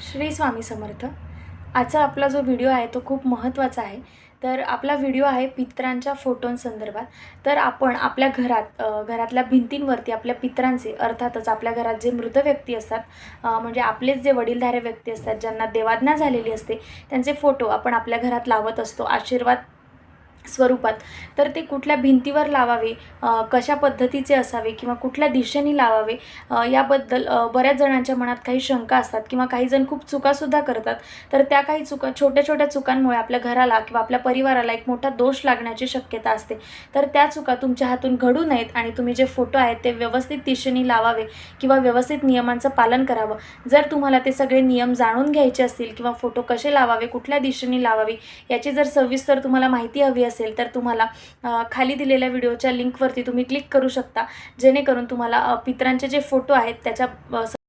श्री स्वामी समर्थ. आजचा आपला जो व्हिडिओ आहे तो खूप महत्त्वाचा आहे. तर आपला व्हिडिओ आहे पित्रांच्या फोटोंसंदर्भात तर आपण आपल्या घरात घरातल्या भिंतींवरती आपल्या पित्रांचे अर्थातच आपल्या घरात जे मृत व्यक्ती असतात म्हणजे आपलेच जे वडीलधारे व्यक्ती असतात ज्यांना देवाज्ञा झालेली असते त्यांचे फोटो आपण आपल्या घरात लावत असतो. आशीर्वाद स्वरूपात तर ते कुठल्या भिंतीवर लावावे कशा पद्धतीचे असावे किंवा कुठल्या दिशेने लावावे याबद्दल बऱ्याच जणांच्या मनात काही शंका असतात किंवा काही जण खूप चुकासुद्धा करतात. तर त्या काही चुका छोट्या छोट्या चुकांमुळे आपल्या घराला किंवा आपल्या परिवाराला एक मोठा दोष लागण्याची शक्यता असते. तर त्या चुका तुमच्या हातून घडू नयेत आणि तुम्ही जे फोटो आहेत ते व्यवस्थित दिशेने लावावे किंवा व्यवस्थित नियमांचं पालन करावं. जर तुम्हाला ते सगळे नियम जाणून घ्यायचे असतील किंवा फोटो कसे लावावे कुठल्या दिशेने लावावे याची जर सविस्तर तुम्हाला माहिती हवी असेल तर तुम्हाला खाली दिलेल्या व्हिडिओच्या लिंकवरती तुम्ही क्लिक करू शकता. जेणेकरून तुम्हाला पित्रांचे जे फोटो आहेत त्याच्या